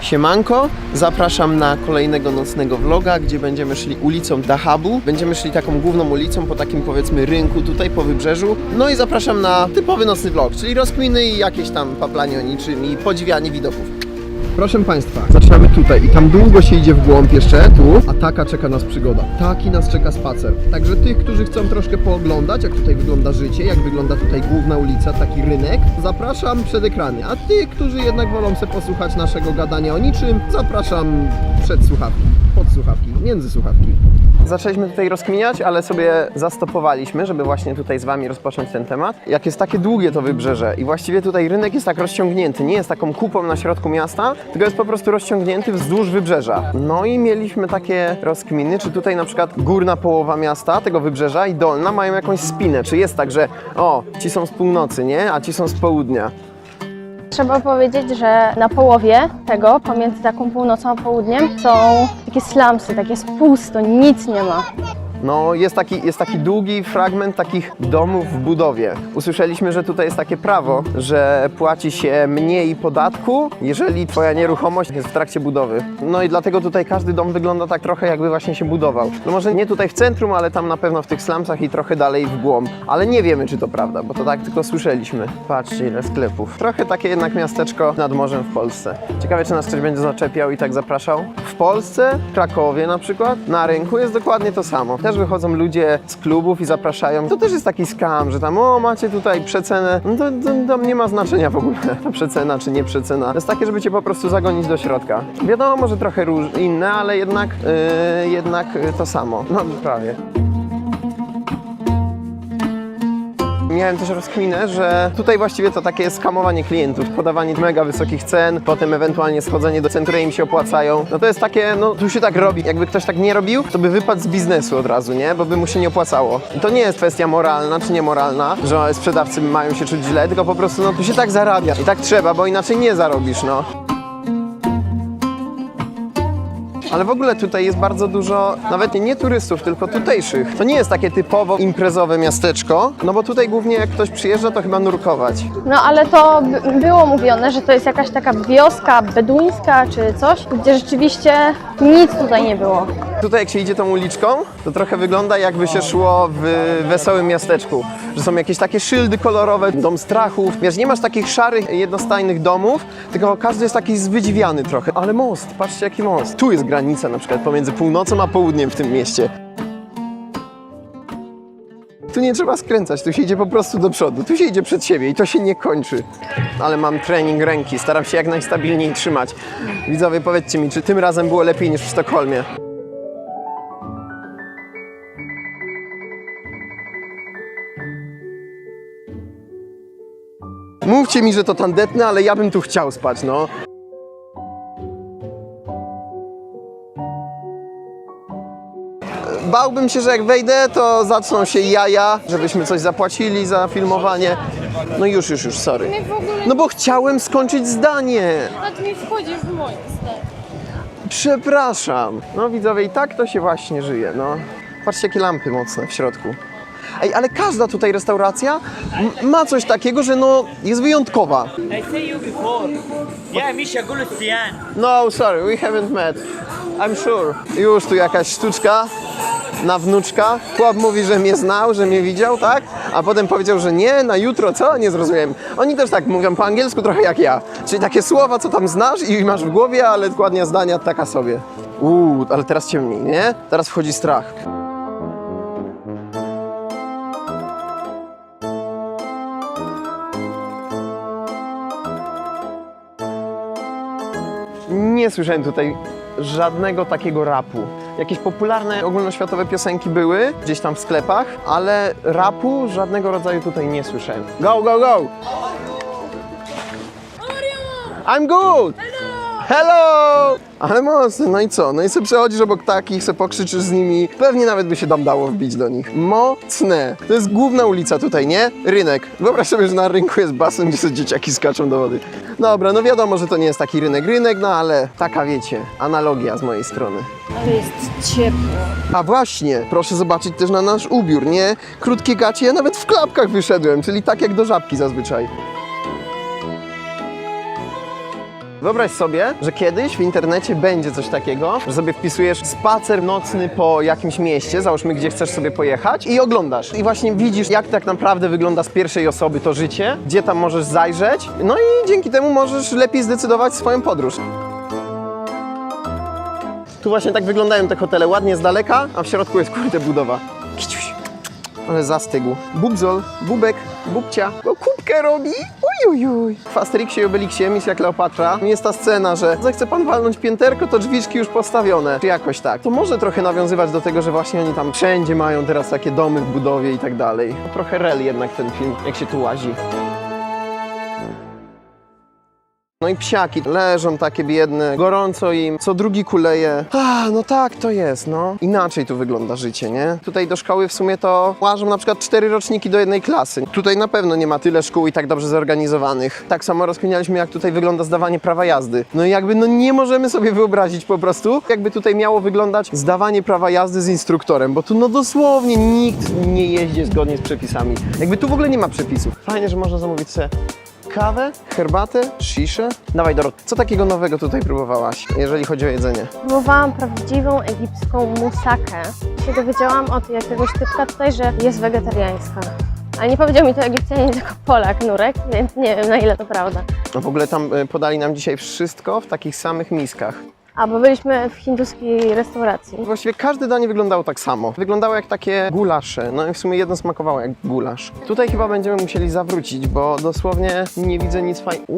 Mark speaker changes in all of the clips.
Speaker 1: Siemanko, zapraszam na kolejnego nocnego vloga, gdzie będziemy szli ulicą Dahabu. Będziemy szli taką główną ulicą po takim powiedzmy rynku tutaj po wybrzeżu. No i zapraszam na typowy nocny vlog, czyli rozkminy i jakieś tam paplanie o niczym i podziwianie widoków. Proszę Państwa, zaczynamy tutaj i tam długo się idzie w głąb jeszcze, tu, a taka czeka nas przygoda. Taki nas czeka spacer. Także tych, którzy chcą troszkę pooglądać, jak tutaj wygląda życie, jak wygląda tutaj główna ulica, taki rynek, zapraszam przed ekrany. A tych, którzy jednak wolą sobie posłuchać naszego gadania o niczym, zapraszam przed słuchawki, pod słuchawki, między słuchawki. Zaczęliśmy tutaj rozkminiać, ale sobie zastopowaliśmy, żeby właśnie tutaj z Wami rozpocząć ten temat. Jak jest takie długie to wybrzeże i właściwie tutaj rynek jest tak rozciągnięty, nie jest taką kupą na środku miasta, tylko jest po prostu rozciągnięty wzdłuż wybrzeża. No i mieliśmy takie rozkminy, czy tutaj na przykład górna połowa miasta, tego wybrzeża i dolna mają jakąś spinę, czy jest tak, że o, ci są z północy, nie, a ci są z południa.
Speaker 2: Trzeba powiedzieć, że na połowie tego, pomiędzy taką północą a południem, są takie slumsy, takie jest pusto, nic nie ma.
Speaker 1: No, jest taki, jest taki długi fragment takich domów w budowie. Usłyszeliśmy, że tutaj jest takie prawo, że płaci się mniej podatku, jeżeli twoja nieruchomość jest w trakcie budowy. No i dlatego tutaj każdy dom wygląda tak trochę jakby właśnie się budował. No może nie tutaj w centrum, ale tam na pewno w tych slumsach i trochę dalej w głąb. Ale nie wiemy, czy to prawda, bo to tak tylko słyszeliśmy. Patrzcie, ile sklepów. Trochę takie jednak miasteczko nad morzem w Polsce. Ciekawe, czy nas ktoś będzie zaczepiał i tak zapraszał. W Polsce, w Krakowie na przykład, na rynku jest dokładnie to samo. Też wychodzą ludzie z klubów i zapraszają. To też jest taki skam, że tam, o, macie tutaj przecenę. No to, to nie ma znaczenia w ogóle, ta przecena czy nie przecena. To jest takie, żeby cię po prostu zagonić do środka. Wiadomo, może trochę róż, inne, ale jednak, yy, jednak to samo. No, prawie. Miałem też rozkminę, że tutaj właściwie to takie skamowanie klientów, podawanie mega wysokich cen, potem ewentualnie schodzenie do cen, które im się opłacają. No to jest takie, no tu się tak robi. Jakby ktoś tak nie robił, to by wypadł z biznesu od razu, nie? Bo by mu się nie opłacało. To nie jest kwestia moralna czy niemoralna, że sprzedawcy mają się czuć źle, tylko po prostu no tu się tak zarabia. I tak trzeba, bo inaczej nie zarobisz, no. Ale w ogóle tutaj jest bardzo dużo, nawet nie turystów, tylko tutejszych. To nie jest takie typowo imprezowe miasteczko, no bo tutaj głównie jak ktoś przyjeżdża, to chyba nurkować.
Speaker 2: No ale to było mówione, że to jest jakaś taka wioska beduńska czy coś, gdzie rzeczywiście nic tutaj nie było.
Speaker 1: Tutaj jak się idzie tą uliczką, to trochę wygląda jakby się szło w wesołym miasteczku. Że są jakieś takie szyldy kolorowe, dom strachów. Wiesz, nie masz takich szarych, jednostajnych domów, tylko każdy jest taki zwydziwiany trochę. Ale most, patrzcie jaki most. Tu jest granica na przykład pomiędzy północą a południem w tym mieście. Tu nie trzeba skręcać, tu się idzie po prostu do przodu, tu się idzie przed siebie i to się nie kończy. Ale mam trening ręki, staram się jak najstabilniej trzymać. Widzowie, powiedzcie mi, czy tym razem było lepiej niż w Sztokholmie? Mówcie mi, że to tandetne, ale ja bym tu chciał spać, no. Bałbym się, że jak wejdę, to zaczną się jaja, żebyśmy coś zapłacili za filmowanie. No już, już, już, sorry.
Speaker 3: W ogóle
Speaker 1: No bo chciałem skończyć zdanie.
Speaker 3: nawet nie wchodzi w moje zdanie.
Speaker 1: Przepraszam. No widzowie, i tak to się właśnie żyje, no. Patrzcie, jakie lampy mocne w środku. Ej, ale każda tutaj restauracja ma coś takiego, że no jest wyjątkowa.
Speaker 4: I see you before. Yeah, Misha Gulustian.
Speaker 1: No, sorry, we haven't met. I'm sure. Już tu jakaś sztuczka na wnuczka. Chłop mówi, że mnie znał, że mnie widział, tak? A potem powiedział, że nie, na jutro, co? Nie zrozumiałem. Oni też tak mówią po angielsku trochę jak ja. Czyli takie słowa, co tam znasz i masz w głowie, ale dokładnie zdania taka sobie. Uuu, ale teraz ciemniej, nie? Teraz wchodzi strach. Nie słyszałem tutaj żadnego takiego rapu. Jakieś popularne ogólnoświatowe piosenki były gdzieś tam w sklepach, ale rapu żadnego rodzaju tutaj nie słyszałem. Go, go, go! I'm good! Hello! Ale mocno, no i co? No i sobie przechodzisz obok takich, sobie pokrzyczysz z nimi. Pewnie nawet by się tam dało wbić do nich. Mocne. To jest główna ulica tutaj, nie? Rynek. Wyobraź sobie, że na rynku jest basen, gdzie sobie dzieciaki skaczą do wody. Dobra, no wiadomo, że to nie jest taki rynek, rynek, no ale taka wiecie, analogia z mojej strony.
Speaker 2: Ale jest ciepło.
Speaker 1: A właśnie, proszę zobaczyć też na nasz ubiór, nie? Krótkie gacie, ja nawet w klapkach wyszedłem, czyli tak jak do żabki zazwyczaj. Wyobraź sobie, że kiedyś w internecie będzie coś takiego, że sobie wpisujesz spacer nocny po jakimś mieście, załóżmy gdzie chcesz sobie pojechać i oglądasz. I właśnie widzisz, jak tak naprawdę wygląda z pierwszej osoby to życie, gdzie tam możesz zajrzeć, no i dzięki temu możesz lepiej zdecydować swoją podróż. Tu właśnie tak wyglądają te hotele, ładnie z daleka, a w środku jest kurde budowa. Ale zastygł. Bubzol, bubek, bubcia. O, kubkę robi. Ujujuj. W Asterixie i Obelixie, misja Kleopatra, jest ta scena, że zechce pan walnąć pięterko, to drzwiczki już postawione. Czy jakoś tak. To może trochę nawiązywać do tego, że właśnie oni tam wszędzie mają teraz takie domy w budowie i tak dalej. Trochę rel jednak ten film, jak się tu łazi. No i psiaki leżą takie biedne, gorąco im, co drugi kuleje. A, no tak to jest, no. Inaczej tu wygląda życie, nie? Tutaj do szkoły w sumie to łażą na przykład cztery roczniki do jednej klasy. Tutaj na pewno nie ma tyle szkół i tak dobrze zorganizowanych. Tak samo rozkminialiśmy, jak tutaj wygląda zdawanie prawa jazdy. No i jakby, no nie możemy sobie wyobrazić po prostu, jakby tutaj miało wyglądać zdawanie prawa jazdy z instruktorem, bo tu no dosłownie nikt nie jeździ zgodnie z przepisami. Jakby tu w ogóle nie ma przepisów. Fajnie, że można zamówić sobie Kawę, herbatę, sziszę? Dawaj Dorot, co takiego nowego tutaj próbowałaś, jeżeli chodzi o jedzenie?
Speaker 2: Próbowałam prawdziwą egipską musakę. Się dowiedziałam od jakiegoś typka tutaj, że jest wegetariańska. Ale nie powiedział mi to Egipcjanin, tylko Polak, Nurek, więc nie wiem na ile to prawda.
Speaker 1: No w ogóle tam y, podali nam dzisiaj wszystko w takich samych miskach.
Speaker 2: A, bo byliśmy w hinduskiej restauracji.
Speaker 1: Właściwie każde danie wyglądało tak samo. Wyglądało jak takie gulasze, no i w sumie jedno smakowało jak gulasz. Tutaj chyba będziemy musieli zawrócić, bo dosłownie nie widzę nic fajnego.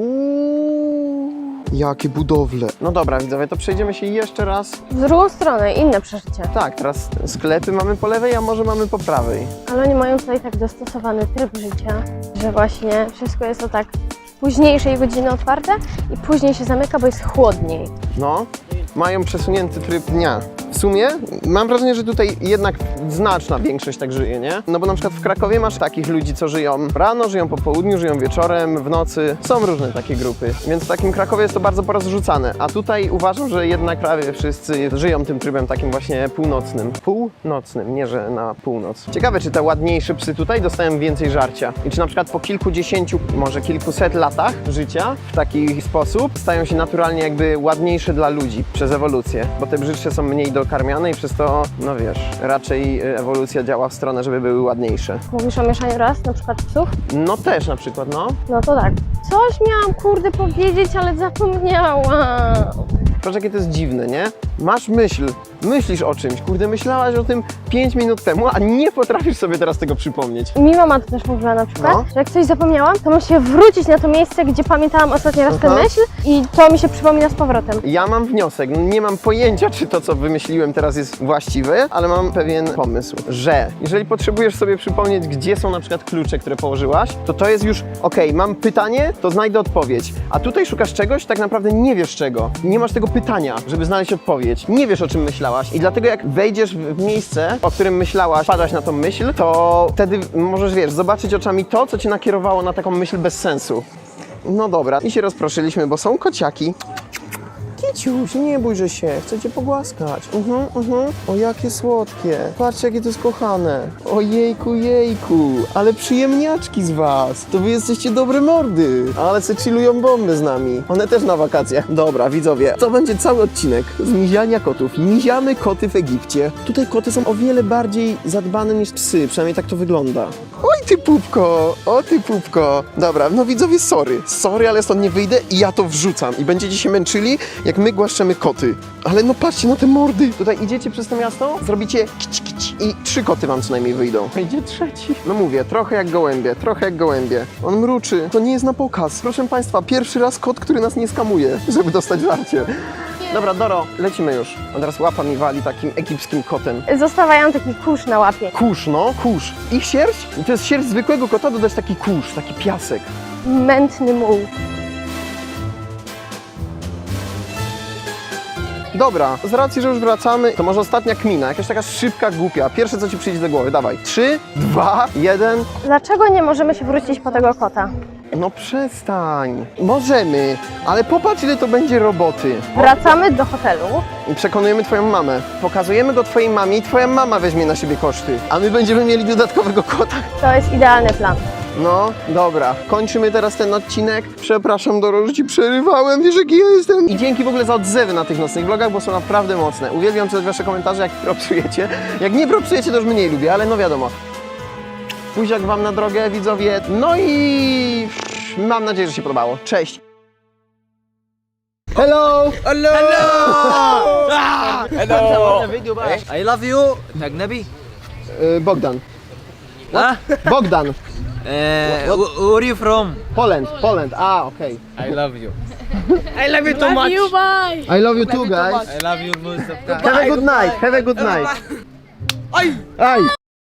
Speaker 1: Jakie budowle. No dobra widzowie, to przejdziemy się jeszcze raz.
Speaker 2: W drugą stronę, inne przeżycie.
Speaker 1: Tak, teraz sklepy mamy po lewej, a może mamy po prawej.
Speaker 2: Ale oni mają tutaj tak dostosowany tryb życia, że właśnie wszystko jest o tak późniejszej godziny otwarte i później się zamyka, bo jest chłodniej.
Speaker 1: No, mają przesunięty tryb dnia. Sumie mam wrażenie, że tutaj jednak znaczna większość tak żyje, nie? No bo na przykład w Krakowie masz takich ludzi, co żyją rano, żyją po południu, żyją wieczorem, w nocy. Są różne takie grupy, więc w takim Krakowie jest to bardzo porozrzucane. A tutaj uważam, że jednak prawie wszyscy żyją tym trybem takim właśnie północnym. Północnym, nie że na północ. Ciekawe, czy te ładniejsze psy tutaj dostają więcej żarcia. I czy na przykład po kilkudziesięciu, może kilkuset latach życia w taki sposób stają się naturalnie jakby ładniejsze dla ludzi przez ewolucję, bo te brzydsze są mniej dokarmiane i przez to, no wiesz, raczej y, ewolucja działa w stronę, żeby były ładniejsze.
Speaker 2: Mówisz o mieszaniu ras, na przykład psów?
Speaker 1: No też na przykład, no.
Speaker 2: No to tak. Coś miałam kurde powiedzieć, ale zapomniałam.
Speaker 1: Patrz jakie to jest dziwne, nie? Masz myśl, myślisz o czymś, kurde, myślałaś o tym 5 minut temu, a nie potrafisz sobie teraz tego przypomnieć.
Speaker 2: Mi mama to też mówiła na przykład,
Speaker 1: No.
Speaker 2: że jak coś zapomniałam, to muszę wrócić na to miejsce, gdzie pamiętałam ostatni raz tę
Speaker 1: Aha.
Speaker 2: myśl i to mi się przypomina z powrotem.
Speaker 1: Ja mam wniosek, no nie mam pojęcia, czy to, co wymyśliłem teraz jest właściwe, ale mam pewien pomysł, że jeżeli potrzebujesz sobie przypomnieć, gdzie są na przykład klucze, które położyłaś, to to jest już, okej, mam pytanie, to znajdę odpowiedź. A tutaj szukasz czegoś, tak naprawdę nie wiesz czego. Nie masz tego pytania, żeby znaleźć odpowiedź. Nie wiesz, o czym myślałaś. I dlatego jak wejdziesz w miejsce, o którym myślałaś, padasz na tą myśl, to wtedy możesz, wiesz, zobaczyć oczami to, co cię nakierowało na taką myśl bez sensu. No dobra, i się rozproszyliśmy, bo są kociaki. Kiciuś, nie bójże się, chcę cię pogłaskać. Mhm, mhm. O, jakie słodkie. Patrzcie, jakie to jest kochane. O jejku, jejku. Ale przyjemniaczki z was. To wy jesteście dobre mordy. Ale se chillują bomby z nami. One też na wakacjach. Dobra, widzowie, to będzie cały odcinek z miziania kotów. Miziamy koty w Egipcie. Tutaj koty są o wiele bardziej zadbane niż psy, przynajmniej tak to wygląda. Oj ty pupko, o ty pupko. Dobra, no widzowie, sorry. Sorry, ale stąd nie wyjdę i ja to wrzucam. I będziecie się męczyli, jak my głaszczemy koty. Ale no patrzcie na te mordy. Tutaj idziecie przez to miasto, zrobicie kić, kić i trzy koty wam co najmniej wyjdą. Idzie trzeci. No mówię, trochę jak gołębie, trochę jak gołębie. On mruczy. To nie jest na pokaz. Proszę państwa, pierwszy raz kot, który nas nie skamuje, żeby dostać żarcie. Dobra, Doro, lecimy już. On teraz łapa mi wali takim egipskim kotem.
Speaker 2: Zostawiają taki kurz na łapie.
Speaker 1: Kurz, no, kurz. Ich sierść? I to jest sierść zwykłego kota, dodać taki kurz, taki piasek.
Speaker 2: Mętny muł.
Speaker 1: Dobra, z racji, że już wracamy, to może ostatnia kmina, jakaś taka szybka, głupia. Pierwsze, co ci przyjdzie do głowy, dawaj. Trzy, dwa, jeden.
Speaker 2: Dlaczego nie możemy się wrócić po tego kota?
Speaker 1: No przestań. Możemy, ale popatrz, ile to będzie roboty.
Speaker 2: Wracamy do hotelu.
Speaker 1: I przekonujemy twoją mamę. Pokazujemy go twojej mamie i twoja mama weźmie na siebie koszty. A my będziemy mieli dodatkowego kota.
Speaker 2: To jest idealny plan.
Speaker 1: No, dobra. Kończymy teraz ten odcinek. Przepraszam, Doro, że ci przerywałem, wiesz jaki ja jestem. I dzięki w ogóle za odzewy na tych nocnych vlogach, bo są naprawdę mocne. Uwielbiam czytać wasze komentarze, jak propsujecie. Jak nie propsujecie, to już mniej lubię, ale no wiadomo. Buziak wam na drogę, widzowie. No i mam nadzieję, że się podobało. Cześć! Hello!
Speaker 5: Hello. I love you. Nagnabi.
Speaker 1: Y, Bogdan.
Speaker 5: Huh?
Speaker 1: Bogdan.
Speaker 5: Uh, wh- where are you from?
Speaker 1: Poland, Poland. A, okej.
Speaker 5: I love you.
Speaker 3: Love you, bye!
Speaker 1: I love you too, guys.
Speaker 5: I love you most of the
Speaker 1: Have a good night. Have a good night. Aj!